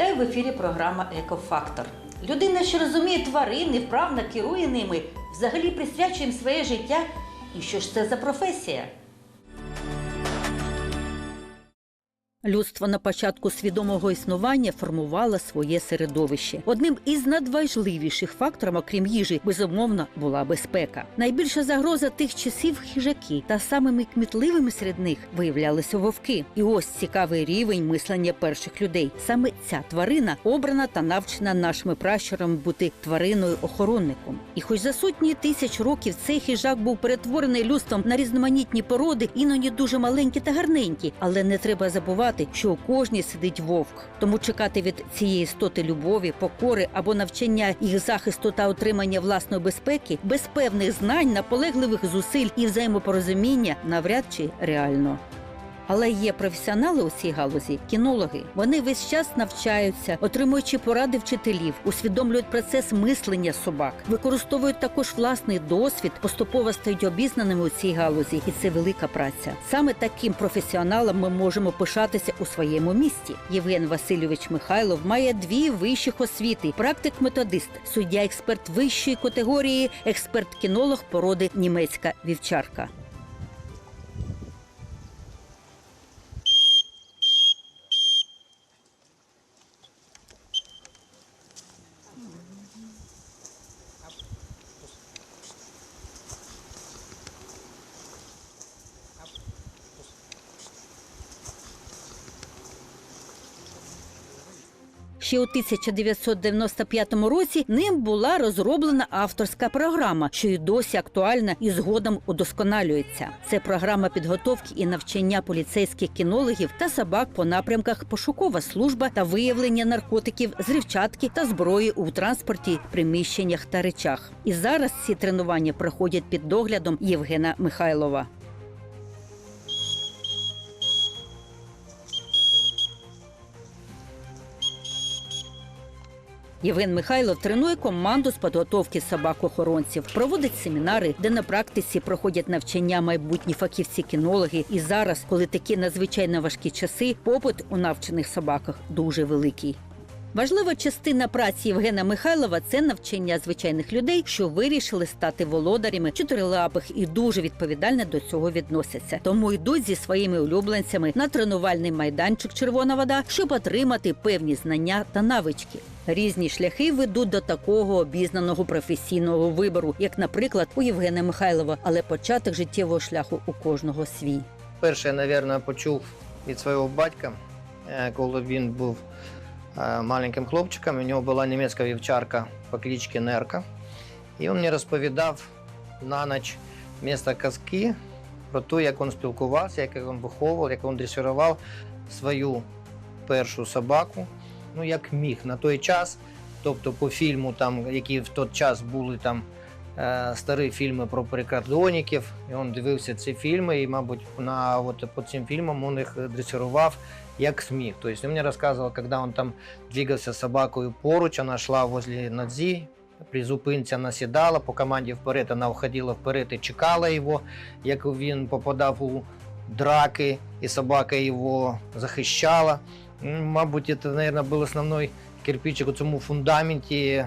Вітаю в ефірі програма Екофактор. Людина, що розуміє тварин і вправно керує ними, взагалі присвячує їм своє життя. І що ж це за професія? Людство на початку свідомого існування формувало своє середовище. Одним із надважливіших факторів, окрім їжі, безумовно, була безпека. Найбільша загроза тих часів хижаки, та самими кмітливими серед них виявлялися вовки. І ось цікавий рівень мислення перших людей. Саме ця тварина обрана та навчена нашими пращурами бути твариною охоронником. І хоч за сотні тисяч років цей хижак був перетворений людством на різноманітні породи, іноді дуже маленькі та гарненькі, але не треба забувати, що у кожній сидить вовк. Тому чекати від цієї істоти любові, покори або навчання їх захисту та отримання власної безпеки без певних знань, наполегливих зусиль і взаємопорозуміння навряд чи реально. Але є професіонали у цій галузі, кінологи. Вони весь час навчаються, отримуючи поради вчителів, усвідомлюють процес мислення собак, використовують також власний досвід, поступово стають обізнаними у цій галузі, і це велика праця. Саме таким професіоналом ми можемо пишатися у своєму місті. Євген Васильович Михайлов має дві вищих освіти: практик-методист, суддя-експерт вищої категорії, експерт-кінолог породи німецька вівчарка. Ще у 1995 році ним була розроблена авторська програма, що й досі актуальна і згодом удосконалюється. Це програма підготовки і навчання поліцейських кінологів та собак по напрямках пошукова служба та виявлення наркотиків, зривчатки та зброї у транспорті, приміщеннях та речах. І зараз ці тренування проходять під доглядом Євгена Михайлова. Євген Михайлов тренує команду з підготовки собак-охоронців, проводить семінари, де на практиці проходять навчання майбутні фахівці-кінологи. І зараз, коли такі надзвичайно важкі часи, попит у навчених собаках дуже великий. Важлива частина праці Євгена Михайлова це навчання звичайних людей, що вирішили стати володарями чотирилапих і дуже відповідально до цього відносяться. Тому йдуть зі своїми улюбленцями на тренувальний майданчик Червона вода, щоб отримати певні знання та навички. Різні шляхи ведуть до такого обізнаного професійного вибору, як, наприклад, у Євгена Михайлова, але початок життєвого шляху у кожного свій. Перше, я, напевно, почув від свого батька, е, коли він був маленьким хлопчиком. У нього була німецька вівчарка по кличці Нерка. І він мені розповідав на ніч місто казки про те, як він спілкувався, як він виховував, як він дресирував свою першу собаку. Ну, як міг на той час. Тобто по фільму, там, які в той час були там старі фільми про прикордонників, і він дивився ці фільми, і, мабуть, на, от, по цим фільмам він їх дресирував як зміг. Тобто він мені розказував, коли він там двигався собакою поруч, вона йшла возле Надзі, при зупинці вона сідала, по команді вперед вона входила вперед і чекала його, як він попадав у драки, і собака його захищала. Мабуть, це, наверное, був основний кирпичик у цьому фундаменті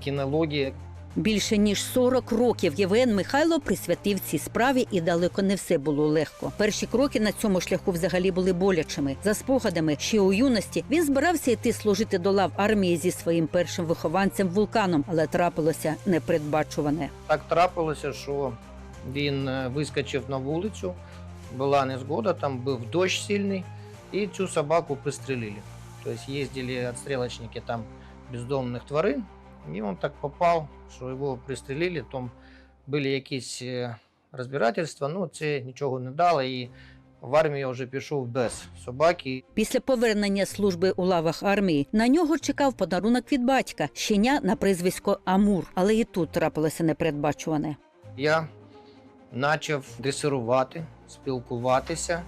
кінології. Більше ніж 40 років Євген Михайло присвятив цій справі, і далеко не все було легко. Перші кроки на цьому шляху взагалі були болячими. За спогадами, ще у юності він збирався йти служити до лав армії зі своїм першим вихованцем вулканом, але трапилося непередбачуване. Так трапилося, що він е, вискочив на вулицю, була незгода, там був дощ сильний, і цю собаку пристрелили. Тобто їздили відстрілочники там бездомних тварин, і він так попав, що його пристрелили, там були якісь е, розбирательства, ну це нічого не дало, і в армію я вже пішов без собаки. Після повернення служби у лавах армії на нього чекав подарунок від батька щеня на прізвисько Амур, але і тут трапилося непередбачуване. Я почав дресирувати, спілкуватися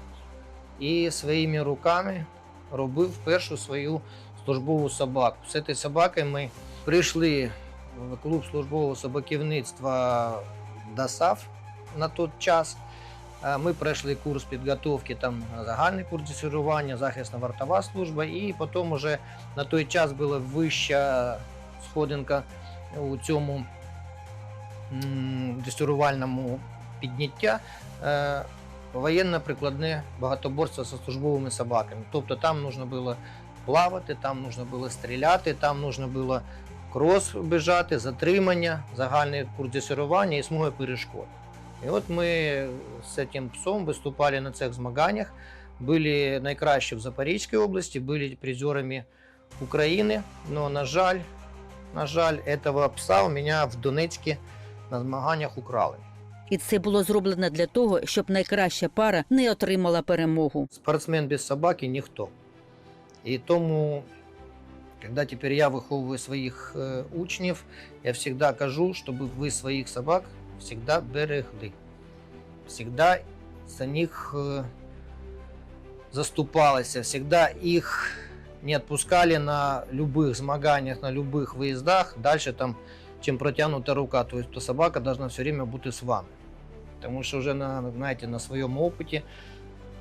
і своїми руками робив першу свою службову собаку. З цією собакою ми прийшли в клуб службового собаківництва ДАСАФ на той час. Ми пройшли курс підготовки, там загальний курс десірування, захисна вартова служба, і потім уже на той час була вища сходинка у цьому м, підняття. е, Воєнно-прикладне багатоборство зі службовими собаками. Тобто там потрібно було плавати, там потрібно було стріляти, там потрібно було крос біжати, затримання, загальний курс десірування і смуга перешкод. І от ми з цим псом виступали на цих змаганнях, були найкращі в Запорізькій області, були призерами України. Но, на жаль, на жаль, этого пса у мене в Донецьку на змаганнях украли. І це було зроблено для того, щоб найкраща пара не отримала перемогу. Спортсмен без собаки ніхто. І тому, коли тепер я виховую своїх е, учнів, я завжди кажу, щоб ви своїх собак завжди берегли. Завжди за них е, заступалися, завжди їх не відпускали на любых змаганнях, на любых виїздах, далі там, чим протягнута рука. Тобто собака должна все время бути з вами. Тому що вже на, знаєте, на своєму опиті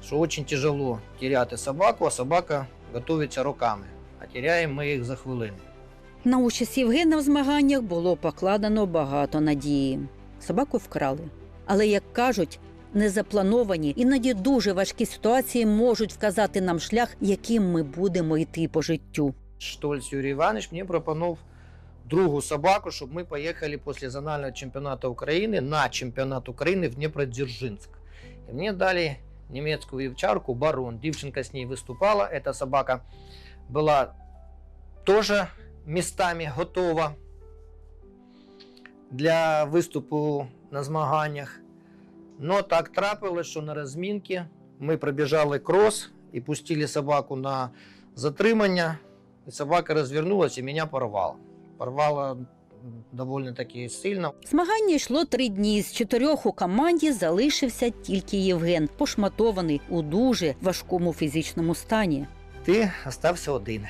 що дуже тяжело теряти собаку, а собака готується роками, А теряємо ми їх за хвилину. На участь Євгена в змаганнях було покладено багато надії. Собаку вкрали. Але, як кажуть, незаплановані, іноді дуже важкі ситуації можуть вказати нам шлях, яким ми будемо йти по життю. Штольц Юрій Іванович мені пропонував другу собаку, щоб ми поїхали після зонального чемпіонату України на чемпіонат України в Дніпродзержинськ. І мені дали німецьку вівчарку Барон. Дівчинка з нею виступала. Эта собака була теж містами готова для виступу на змаганнях. Но так трапилось, що на розмінці ми пробіжали крос і пустили собаку на затримання. І собака розвернулася і мене порвала. Порвала доволі таки сильно. Змагання йшло три дні. З чотирьох у команді залишився тільки Євген, пошматований у дуже важкому фізичному стані. Ти остався один.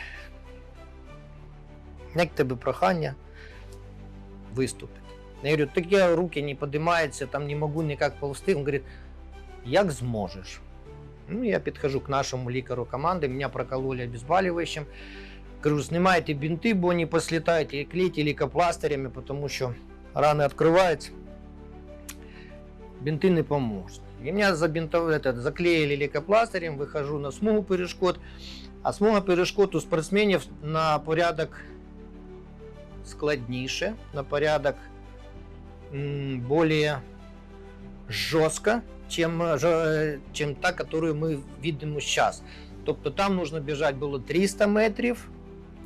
Як тебе прохання виступити? Я говорю, так я руки не підіймаються, там не можу ніяк повсти. Він говорить, як зможеш. Ну, я підхожу к нашому лікару команди, мене прокололи обезболивающим. Кажу, знімайте бінти, бо вони послітають, і клейте лікопластирями, тому що рани відкриваються. Бинты не поможет. И меня забинтов... это, заклеили лейкопластырем, выхожу на смугу перешкод. А смуга перешкод у спортсменів на порядок складніше, на порядок м, более жестко, чем, э, жо- чем та, которую мы видим сейчас. Тобто там нужно бежать було 300 метрів.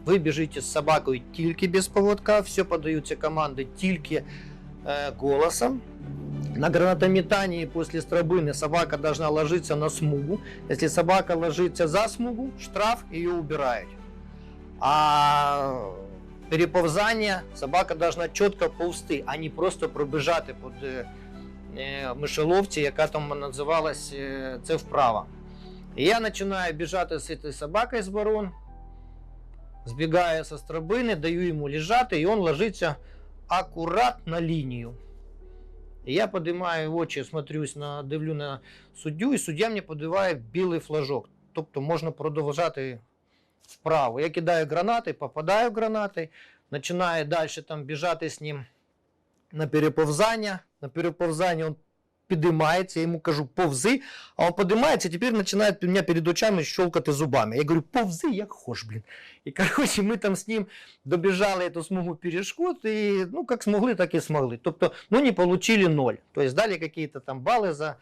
Ви біжите з собакою тільки без поводка, все подаються команди тільки е, голосом. На гранатометании после стробыны собака должна ложиться на смугу. Если собака ложится за смугу, штраф, ее убирают. А переповзання собака должна чітко повзти, а не просто пробіжати під е, е, мишеловці, яка там називалась е, це вправа. І я починаю біжати з цією собакою з барон, збігаю со стробини, даю йому лежати, і він ложиться акурат на лінію. Я підіймаю очі, смотрюсь на, дивлю на суддю, і суддя мені подиває білий флажок. Тобто можна продовжати вправо. Я кидаю гранати, попадаю в гранати, починаю далі там біжати з ним на переповзання. На переповзання підіймається, я йому кажу, повзи, а він підіймається, і тепер починає у мене перед очами щелкати зубами. Я говорю, повзи, як хоч, блін. І коротше, ми там з ним добіжали цю смугу перешкод, і ну, як змогли, так і змогли. Тобто, ну, не получили ноль. Тобто дали якісь там бали за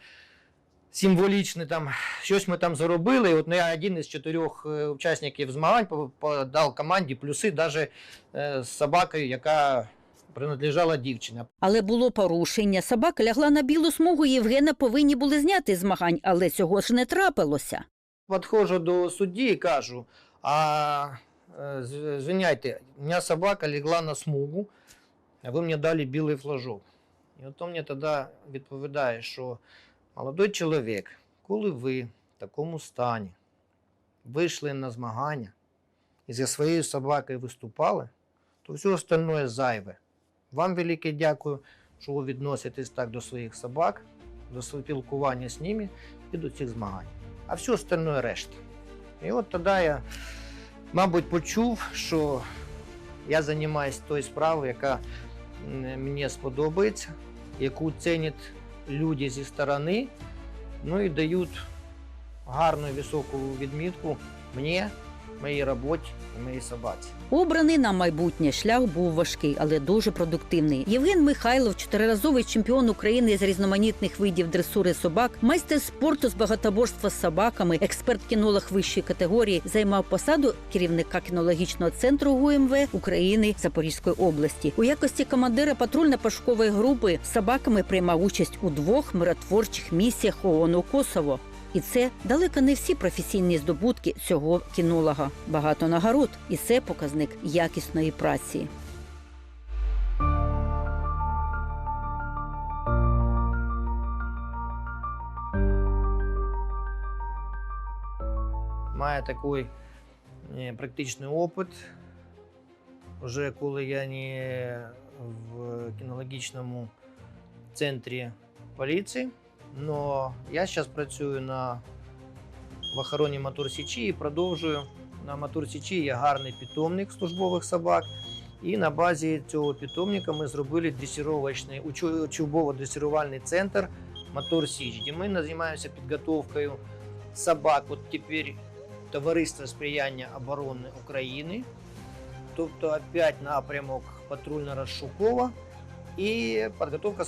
символічні, там, щось ми там заробили. І ну, я один із чотирьох е, учасників змагань по- подав команді плюси навіть з собакою, яка принадлежала дівчині. Але було порушення. Собака лягла на білу смугу. Євгена повинні були зняти змагань, але цього ж не трапилося. Підходжу до судді і кажу: а е, звиняйте, у мене собака легла на смугу, а ви мені дали білий флажок. І от він мені тоді відповідає, що молодий чоловік, коли ви в такому стані вийшли на змагання і зі своєю собакою виступали, то все остальное зайве. Вам велике дякую, що ви відноситесь так до своїх собак. за спілкування з ними і до цих змагань. А все остальное решта. І от тоді я, мабуть, почув, що я займаюся тою справою, яка мені сподобається, яку цінять люди зі сторони, ну і дають гарну високу відмітку мені, моїй роботі моїй собаці. Обраний на майбутнє шлях був важкий, але дуже продуктивний. Євген Михайлов, чотириразовий чемпіон України з різноманітних видів дресури собак, майстер спорту з багатоборства з собаками, експерт-кінолог вищої категорії, займав посаду керівника кінологічного центру ГУМВ України Запорізької області. У якості командира патрульно-пошукової групи з собаками приймав участь у двох миротворчих місіях ООН у Косово. І це далеко не всі професійні здобутки цього кінолога. Багато нагород, і це показник якісної праці. має такий е, практичний опит. Вже коли я не в кінологічному центрі поліції, але я зараз працюю на в охороні Мотор Січі і продовжую. На Мотор Січі є гарний питомник службових собак. І на базі цього питомника ми зробили дресировочний учубово-дресирувальний центр Мотор Січ, де ми займаємося підготовкою собак. От тепер Товариство сприяння оборони України, тобто опять напрямок патрульно-розшукова і підготовка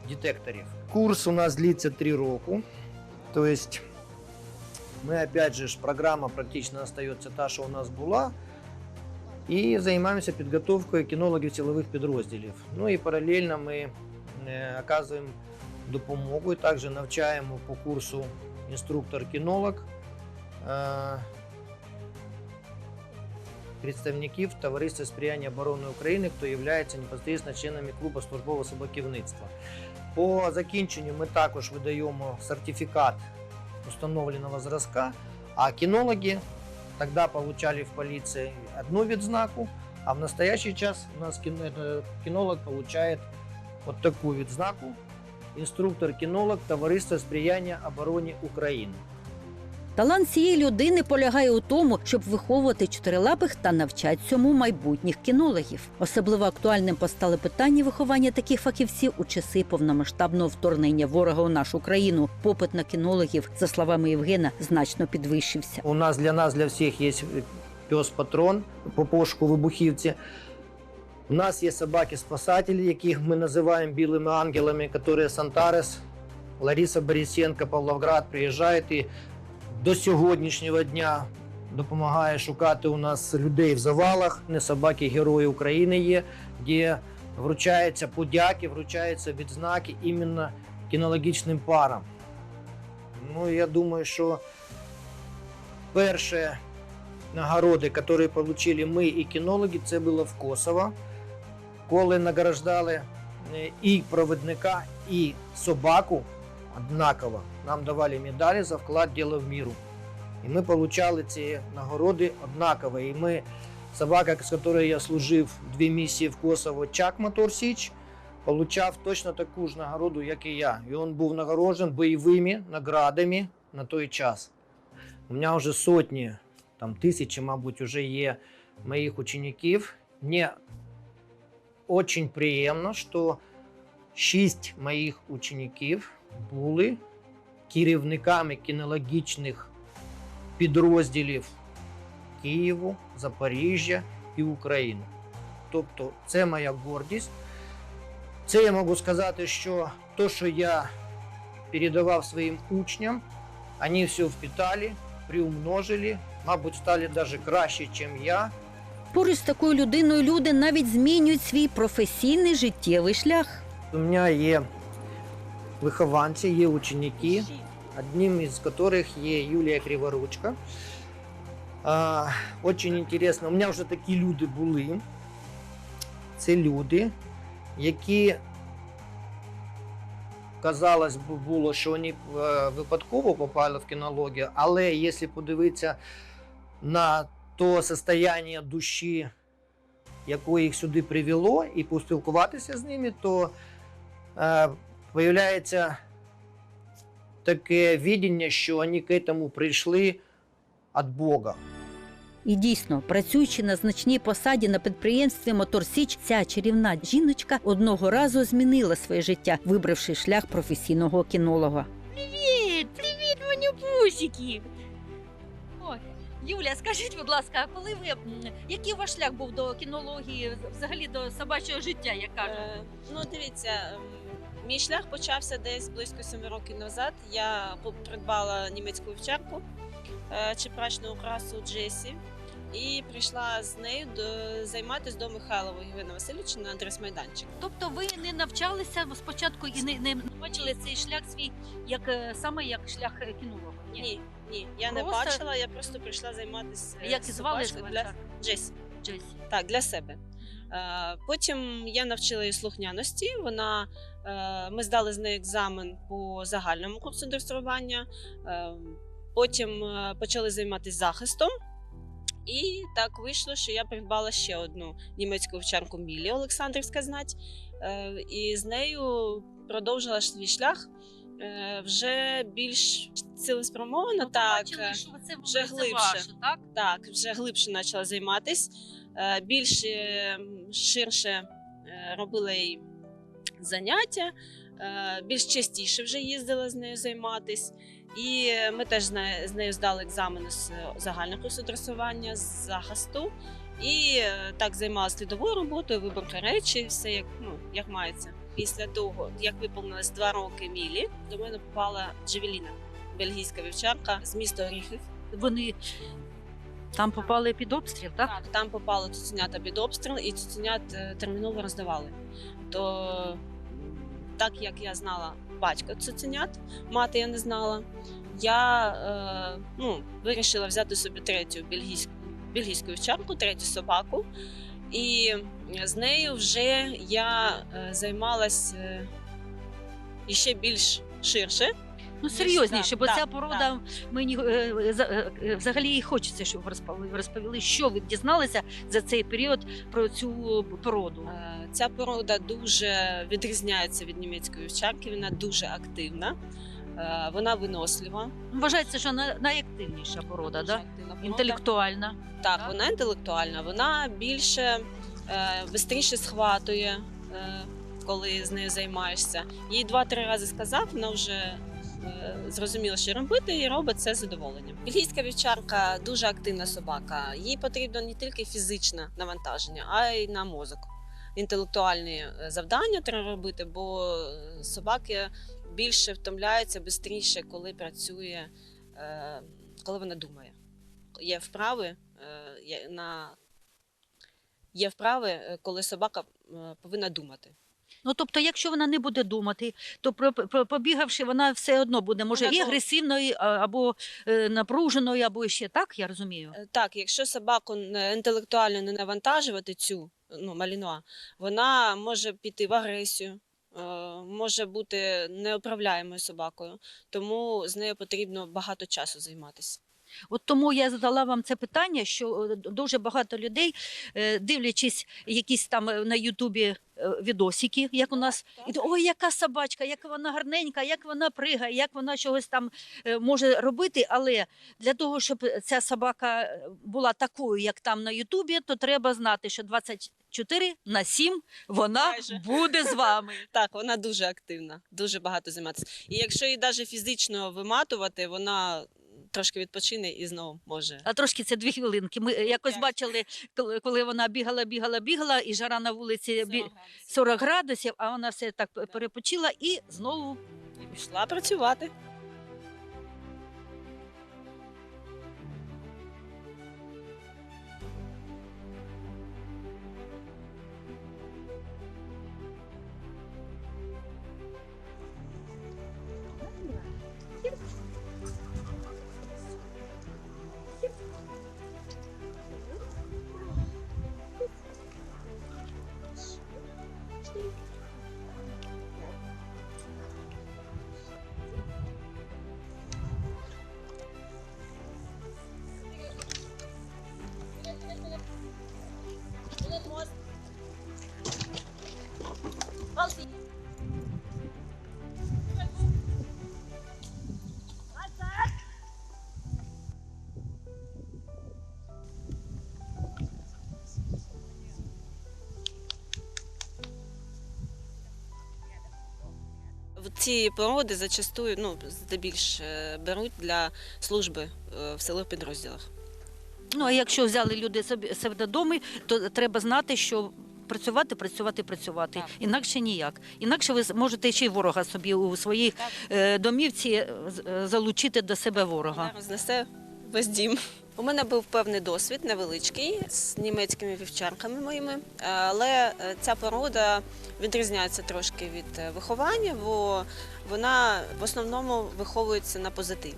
собак-детекторів. Курс у нас длиться 3 роки. Тобто ми опять же ж програма практично остається та, що у нас була. І займаємося підготовкою кінологів силових підрозділів. Ну і паралельно ми е, оказуємо допомогу і також навчаємо по курсу інструктор-кінолог е, представників Товариства сприяння оборони України, хто є непосередньо членами клубу службового собаківництва. По закінченню ми також видаємо сертифікат установленого зразка, а кінологи тоді отримали в поліції одну відзнаку, а в настоящий час у нас кіно- кінолог получает вот таку відзнаку інструктор-кінолог Товариства сприяння обороні України. Талант цієї людини полягає у тому, щоб виховувати чотирилапих та навчати цьому майбутніх кінологів. Особливо актуальним постали питання виховання таких фахівців у часи повномасштабного вторгнення ворога у нашу країну. Попит на кінологів, за словами Євгена, значно підвищився. У нас для нас, для всіх є пес-патрон по пошуку вибухівці. У нас є собаки-спасателі, яких ми називаємо білими ангелами, які з Антарес, Лариса Борисенко, Павловград приїжджають і до сьогоднішнього дня допомагає шукати у нас людей в завалах. Не собаки Герої України є, де вручаються подяки, вручаються відзнаки іменно кінологічним парам. Ну, я думаю, що перші нагороди, які отримали ми і кінологи, це було в Косово, коли награждали е, і провідника, і собаку однаково. Нам давали медалі за вклад діло в міру. І ми отримали ці нагороди однаково. І ми, собака, з якою я служив дві місії в Косово, Чак Мотор Січ, получав точно таку ж нагороду, як і я. І він був нагороджений бойовими наградами на той час. У мене вже сотні, там тисячі, мабуть, вже є моїх учеників. Мені дуже приємно, що шість моїх учеників були керівниками кінологічних підрозділів Києву, Запоріжжя і України. Тобто, це моя гордість. Це я можу сказати, що то, що я передавав своїм учням, вони все впитали, приумножили, мабуть, стали навіть краще, ніж я. Поруч з такою людиною люди навіть змінюють свій професійний життєвий шлях. У мене є вихованці, є ученики, одним із яких є Юлія Криворучка. Очень інтересно, у мене вже такі люди були. Це люди, які, казалось би, було, що вони е, випадково попали в кінологію, але якщо подивитися на то состояние душі, яке їх сюди привело, і поспілкуватися з ними, то появляється таке видіння, що вони к этому прийшли від Бога. І дійсно, працюючи на значній посаді на підприємстві Мотор Січ, ця чарівна жіночка одного разу змінила своє життя, вибравши шлях професійного кінолога. Привіт, привіт, манюпусики. Ой, Юля, скажіть, будь ласка, а коли ви який ваш шлях був до кінології, взагалі до собачого життя, як кажуть? Е, Ну, дивіться, мій шлях почався десь близько семи років назад. Я придбала німецьку вівчарку е, чепрачну окрасу Джесі. І прийшла з нею до займатися до Михайлова Євгена Васильовича на дрес-майданчик. Тобто ви не навчалися спочатку і не, не бачили цей шлях свій як е, саме як шлях е, кінолога? Ні, ні, я не бачила, я просто прийшла займатися Як звали для? Джесі. Джесі. Так, для себе. Потім я навчила її слухняності. Вона, ми здали з нею екзамен по загальному курсу дресирування. Е, Потім е, почали займатися захистом. І так вийшло, що я придбала ще одну німецьку вівчарку Мілі Олександрівська знать. Е, І з нею продовжила свій шлях е, вже більш цілеспрямовано. так, Бачили, е, що це вже глибше. ваше, так? так, вже глибше почала займатися, більш е, ширше е, робила їй заняття, е, більш частіше вже їздила з нею займатись. І ми теж з нею, здали екзамени з загального курсу дресування, з захисту. І е, так займалася слідовою роботою, виборка речі, все як, ну, як мається. Після того, як виповнилось два роки Мілі, до мене попала Джевеліна, бельгійська вівчарка з міста Оріхів. Вони там попали під обстріл, так? Так, там попало цуценята під обстріл, і цуценят е, терміново роздавали. То так як я знала батька цуценят, мати я не знала, я е, ну, вирішила взяти собі третю бельгійську, бельгійську вівчарку, третю собаку. І з нею вже я е, займалась е, іще більш ширше. Ну серйозніше, бо так, ця порода мені е, за- взагалі і хочеться, щоб розповіли, що ви дізналися за цей період про цю породу. Е, Ця порода дуже відрізняється від німецької вівчарки, вона дуже активна, е, вона винослива. Вважається, що найактивніша порода, да? активна порода. інтелектуальна. Так, так? вона інтелектуальна, вона більше швидше схватує, е, коли з нею займаєшся. Їй два-три рази сказав, вона вже е, зрозуміла, що робити, і робить це з задоволенням. Бельгійська вівчарка дуже активна собака. Їй потрібно не тільки фізичне навантаження, а й на мозок. Інтелектуальні е, завдання треба робити, бо е, собаки більше втомляються швидше, коли працює, е, коли вона думає. Є вправи на є вправи, коли собака повинна думати. Ну тобто, якщо вона не буде думати, то про, про- побігавши, вона все одно буде може Вона і агресивною, або е, напруженою, або ще так, я розумію. Так, якщо собаку інтелектуально не навантажувати цю ну, малінуа, вона може піти в агресію, е, може бути неуправляємою собакою, тому з нею потрібно багато часу займатися. От тому я задала вам це питання, що е, дуже багато людей, е, дивлячись якісь там е, на Ютубі відосики, як у нас, і ой, яка собачка, як вона гарненька, як вона пригає, як вона чогось там може робити. Але для того, щоб ця собака була такою, як там на Ютубі, то треба знати, що 24 на 7 вона Майже. буде з вами. Так, вона дуже активна, дуже багато займатися. І якщо її навіть фізично виматувати, вона трошки відпочине і знову може. А трошки це дві хвилинки. Ми е, якось П'ять. бачили, коли- коли вона бігала, бігала, бігала, і жара на вулиці бі- 40 40 градусів, а вона все так перепочила і знову І пішла працювати. Ці породи зачастую, ну, здебільш е, беруть для служби е, в силових підрозділах. Ну а якщо взяли люди собі себе додому, то треба знати, що. Працювати, працювати, працювати. Так. Інакше ніяк. Інакше ви можете ще й ворога собі у своїй Так. е, домівці залучити до себе ворога. Рознесе весь дім. У мене був певний досвід невеличкий з німецькими вівчарками моїми, але е, ця порода відрізняється трошки від е, виховання, бо вона в основному виховується на позитиві.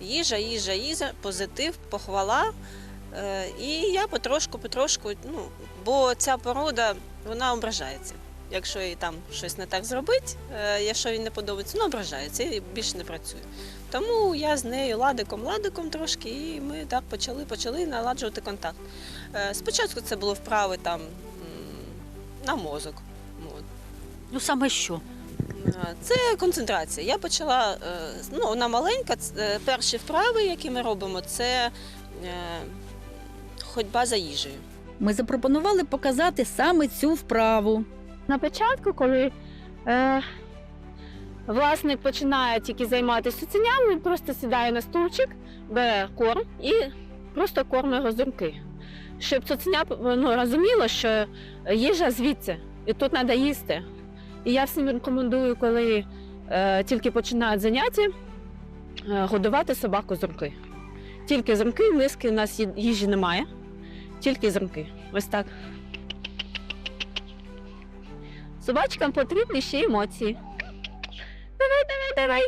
Їжа, їжа, їжа, позитив, похвала. Е, І я потрошку, потрошку, ну, бо ця порода вона ображається. Якщо їй там щось не так зробить, якщо їй не подобається, вона ображається і більше не працює. Тому я з нею ладиком, ладиком трошки, і ми так почали, почали наладжувати контакт. Е, Спочатку це були вправи там на мозок. Ну саме що? Е, Це концентрація. Я почала, е, ну, вона маленька. Перші вправи, які ми робимо, це ходьба за їжею. Ми запропонували показати саме цю вправу. На початку, коли е, власник починає тільки займатися цуценям, він просто сідає на стульчик, бере корм і просто кормить розумки. Щоб цуценя ну, розуміло, що їжа звідси, і тут треба їсти. І я всім рекомендую, коли е, тільки починають заняття, е, годувати собаку зумки. Тільки зумки, миски у нас їжі немає, тільки зумки. Ось так. Собачкам потрібні ще емоції. Давай, давай, давай.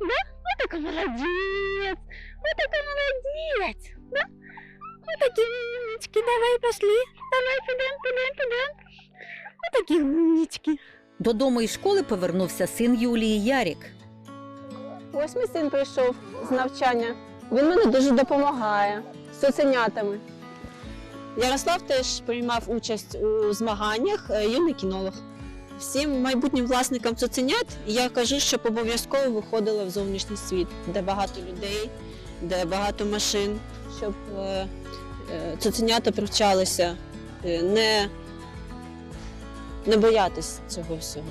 Да? Вот такой молодец. Вот такой молодец. Да? Вот такие умнички. Давай, пошли. Давай, пойдем, пойдем, пойдем. Вот такие умнички. Додому із школи повернувся син Юлії Ярік. Ось мій син прийшов з навчання. Він мені дуже допомагає з цуценятами. Ярослав теж приймав участь у змаганнях е, юний кінолог. Всім майбутнім власникам цуценят я кажу, щоб обов'язково виходили в зовнішній світ, де багато людей, де багато машин, щоб е, е, цуценята привчалися не, не боятись цього всього.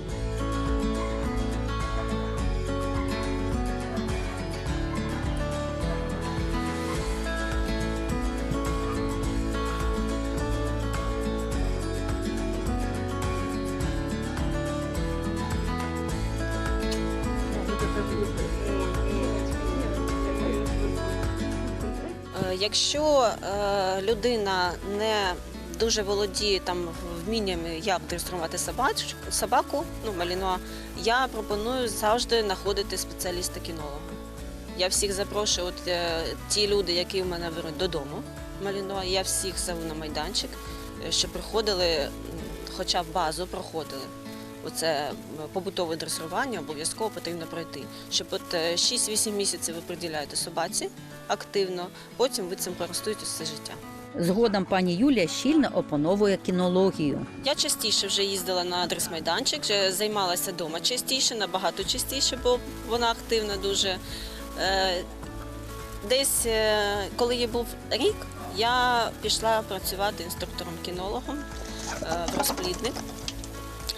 Якщо е, людина не дуже володіє там вміннями, як дресувати собаку, ну малінуа, я пропоную завжди знаходити спеціаліста кінолога. Я всіх запрошую, от е, ті люди, які в мене беруть додому малінуа, я всіх зову на майданчик, е, щоб приходили, хоча б базу проходили. Оце побутове дресування обов'язково потрібно пройти. Щоб от е, 6-8 місяців ви приділяєте собаці активно, потім ви цим користуєтесь все життя. Згодом пані Юлія щільно опановує кінологію. Я частіше вже їздила на дрес-майданчик, вже займалася вдома частіше, набагато частіше, бо вона активна дуже. Е, Десь, е, коли їй був рік, я пішла працювати інструктором-кінологом е, в розплідник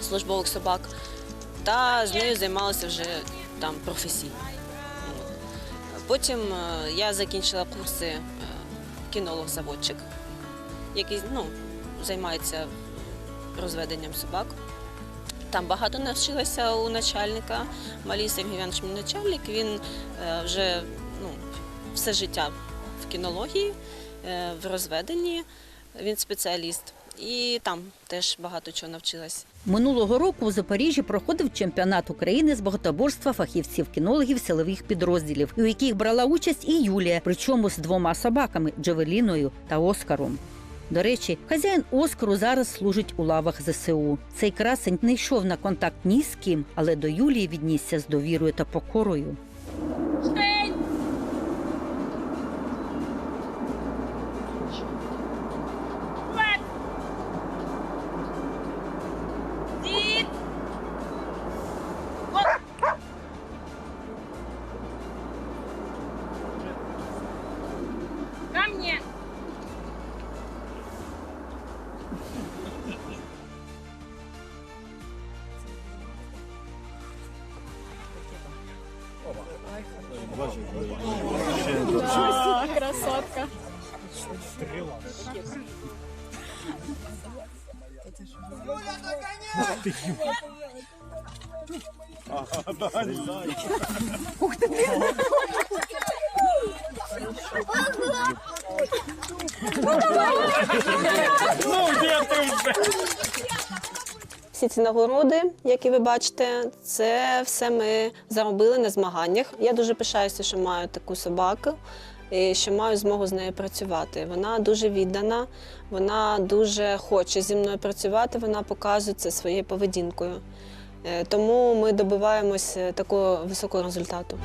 службових собак, та з нею займалася вже там професійно. От. Потім е, я закінчила курси е, кінолог-заводчик, який ну, займається розведенням собак. Там багато навчилася у начальника. Малій Сергій Іванович, мій начальник, він е, вже ну, все життя в кінології, в розведенні, він спеціаліст. І там теж багато чого навчилась. Минулого року у Запоріжжі проходив чемпіонат України з багатоборства фахівців-кінологів силових підрозділів, у яких брала участь і Юлія, причому з двома собаками Джавеліною та Оскаром. До речі, хазяїн Оскару зараз служить у лавах ЗСУ. Цей красень не йшов на контакт ні з ким, але до Юлії віднісся з довірою та покорою. Всі ці нагороди, які ви бачите, це все ми заробили на змаганнях. Я дуже пишаюся, що маю таку собаку і що маю змогу з нею працювати. Вона дуже віддана, вона дуже хоче зі мною працювати, вона показує це своєю поведінкою. Е, Тому ми добиваємось е, такого високого результату.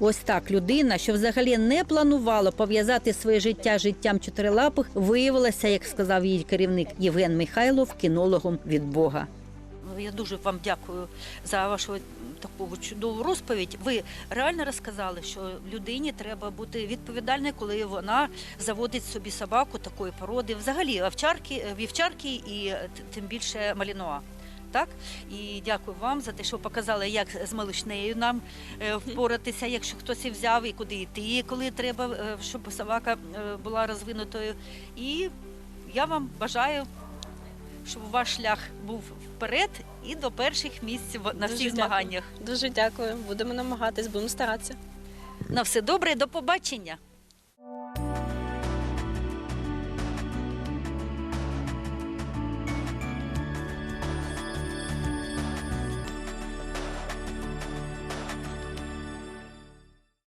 Ось так людина, що взагалі не планувала пов'язати своє життя життям чотирилапих, виявилася, як сказав її керівник Євген Михайлов, кінологом від Бога. Я дуже вам дякую за вашу таку чудову розповідь. Ви реально розказали, що людині треба бути відповідальною, коли вона заводить собі собаку такої породи, взагалі овчарки, вівчарки і е, тим більше малінуа. Так і дякую вам за те, що показали, як з малишнею нам е, впоратися, якщо хтось і взяв, і куди йти, коли треба, е, щоб собака е, була розвинутою. І я вам бажаю щоб ваш шлях був вперед і до перших місць на Дуже всіх дякую. змаганнях. Дуже дякую. Будемо намагатись, будемо старатися. На все добре, до побачення.